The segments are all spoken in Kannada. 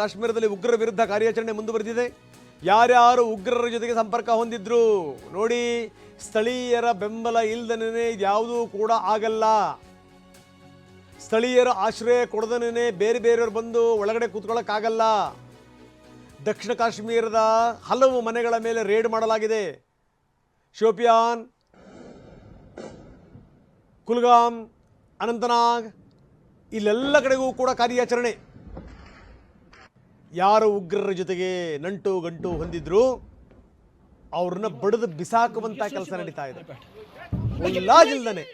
ಕಾಶ್ಮೀರದಲ್ಲಿ ಉಗ್ರರ ವಿರುದ್ಧ ಕಾರ್ಯಾಚರಣೆ ಮುಂದುವರೆದಿದೆ. ಯಾರ್ಯಾರು ಉಗ್ರರ ಜೊತೆಗೆ ಸಂಪರ್ಕ ಹೊಂದಿದ್ರು ನೋಡಿ, ಸ್ಥಳೀಯರ ಬೆಂಬಲ ಇಲ್ಲದನೇ ಯಾವುದೂ ಕೂಡ ಆಗಲ್ಲ. ಸ್ಥಳೀಯರ ಆಶ್ರಯ ಕೊಡದನೇ ಬೇರೆ ಬೇರೆಯವರು ಬಂದು ಒಳಗಡೆ ಕೂತ್ಕೊಳ್ಳೋಕ್ಕಾಗಲ್ಲ ದಕ್ಷಿಣ ಕಾಶ್ಮೀರದ ಹಲವು ಮನೆಗಳ ಮೇಲೆ ರೇಡ್ ಮಾಡಲಾಗಿದೆ. ಶೋಪಿಯಾನ್, ಕುಲ್ಗಾಮ್, ಅನಂತನಾಗ್, ಇಲ್ಲೆಲ್ಲ ಕಡೆಗೂ ಕೂಡ ಕಾರ್ಯಾಚರಣೆ. ಯಾರು ಉಗ್ರರ ಜೊತೆಗೆ ನಂಟು ಗಂಟು ಹೊಂದಿದ್ರು, ಅವ್ರನ್ನ ಬಡದು ಬಿಸಾಕುವಂತ ಕೆಲಸ ನಡೀತಾ ಇದೆ. ಮುಲ್ಲಾಜಿಲ್ದನೆ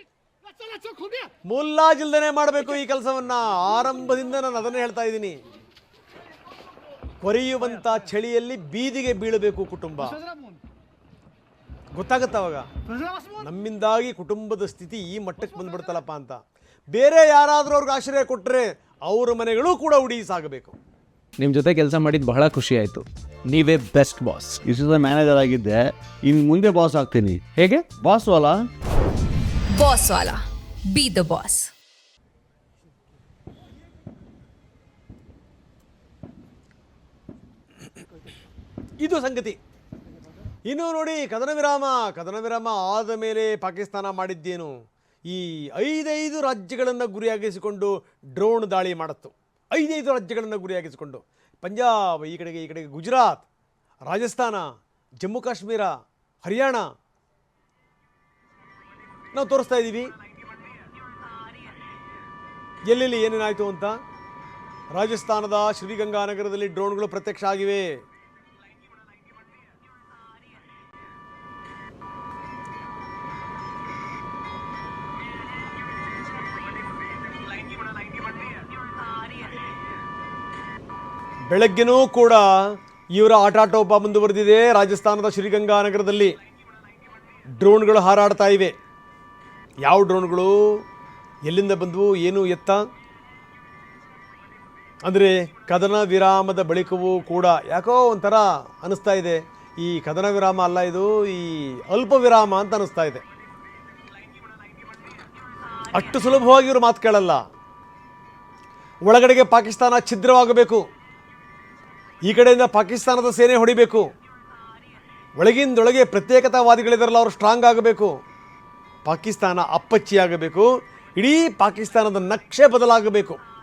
ಮುಲ್ಲಾಜಿಲ್ದನೆ ಮಾಡಬೇಕು ಈ ಕೆಲಸವನ್ನ. ಆರಂಭದಿಂದ ನಾನು ಅದನ್ನೇ ಹೇಳ್ತಾ ಇದ್ದೀನಿ. ಕೊರೆಯುವಂತ ಚಳಿಯಲ್ಲಿ ಬೀದಿಗೆ ಬೀಳಬೇಕು ಕುಟುಂಬ. ಗೊತ್ತಾಗತ್ತ ಅವಾಗ? ನಮ್ಮಿಂದಾಗಿ ಕುಟುಂಬದ ಸ್ಥಿತಿ ಈ ಮಟ್ಟಕ್ಕೆ ಬಂದ್ಬಿಡ್ತಲ್ಲಪ್ಪ ಅಂತ. ಬೇರೆ ಯಾರಾದರೂ ಅವ್ರಿಗೆ ಆಶ್ರಯ ಕೊಟ್ಟರೆ ಅವ್ರ ಮನೆಗಳು ಕೂಡ ಉಡಿ ಸಾಗಬೇಕು. ನಿಮ್ಮ ಜೊತೆ ಕೆಲಸ ಮಾಡಿದ್ದು ಬಹಳ ಖುಷಿ ಆಯಿತು. ನೀವೇ ಬೆಸ್ಟ್ ಬಾಸ್ ಇಷ್ಟು ದಿವಸ ಮ್ಯಾನೇಜರ್ ಆಗಿದ್ದೆ. ಇನ್ನು ಮುಂದೆ ಬಾಸ್ ಆಗ್ತೀನಿ. ಹೇಗೆ? ಬಾಸ್ ಅಲ್ಲ ಬಾಸ್ ವಾಲ. ಬಿ ದ ಬಾಸ್ ಇದು ಸಂಗತಿ. ಇನ್ನು ನೋಡಿ ಕದನ ವಿರಾಮ ಕದನ ವಿರಾಮ ಆದ ಮೇಲೆ ಪಾಕಿಸ್ತಾನ ಮಾಡಿದ್ದೇನು? ಈ ಐದೈದು ರಾಜ್ಯಗಳನ್ನು ಗುರಿಯಾಗಿಸಿಕೊಂಡು ಡ್ರೋನ್ ದಾಳಿ ಮಾಡತ್ತು. ಐದೈದು ರಾಜ್ಯಗಳನ್ನು ಗುರಿಯಾಗಿಸಿಕೊಂಡು ಪಂಜಾಬ್, ಈ ಕಡೆಗೆ ಈ ಕಡೆಗೆ ಗುಜರಾತ್, ರಾಜಸ್ಥಾನ, ಜಮ್ಮು ಕಾಶ್ಮೀರ, ಹರಿಯಾಣ. ನಾವು ತೋರಿಸ್ತಾ ಇದ್ದೀವಿ. ಎಲ್ಲೆಲ್ಲಿ ಏನೇನಾಯಿತು ಅಂತ? ರಾಜಸ್ಥಾನದ ಶ್ರೀಗಂಗಾನಗರದಲ್ಲಿ ಡ್ರೋನ್ಗಳು ಪ್ರತ್ಯಕ್ಷ ಆಗಿವೆ. ಬೆಳಗ್ಗೆನೂ ಕೂಡ ಇವರ ಆಟಾಟೋಪ ಮುಂದುವರೆದಿದೆ. ರಾಜಸ್ಥಾನದ ಶ್ರೀಗಂಗಾನಗರದಲ್ಲಿ ಡ್ರೋನ್ಗಳು ಹಾರಾಡ್ತಾ ಇವೆ. ಯಾವ ಡ್ರೋನ್ಗಳು? ಎಲ್ಲಿಂದ ಬಂದವು? ಏನು ಎತ್ತ? ಅಂದರೆ ಕದನ ವಿರಾಮದ ಬಳಿಕವೂ ಕೂಡ ಯಾಕೋ ಒಂಥರ ಅನ್ನಿಸ್ತಾ ಇದೆ. ಈ ಕದನ ವಿರಾಮ ಅಲ್ಲ ಇದು, ಈ ಅಲ್ಪ ವಿರಾಮ ಅಂತ ಅನ್ನಿಸ್ತಾ ಇದೆ. ಅಷ್ಟು ಸುಲಭವಾಗಿ ಇವರು ಮಾತು ಕೇಳಲ್ಲ. ಒಳಗಡೆಗೆ ಪಾಕಿಸ್ತಾನ ಛಿದ್ರವಾಗಬೇಕು. ಈ ಕಡೆಯಿಂದ ಪಾಕಿಸ್ತಾನದ ಸೇನೆ ಹೊಡಿಬೇಕು. ಒಳಗಿಂದೊಳಗೆ ಪ್ರತ್ಯೇಕತಾವಾದಿಗಳಿದಾರಲ್ಲ ಅವರು ಸ್ಟ್ರಾಂಗ್ ಆಗಬೇಕು. ಪಾಕಿಸ್ತಾನ ಅಪ್ಪಚ್ಚಿಯಾಗಬೇಕು. ಇಡೀ ಪಾಕಿಸ್ತಾನದ ನಕ್ಷೆ ಬದಲಾಗಬೇಕು.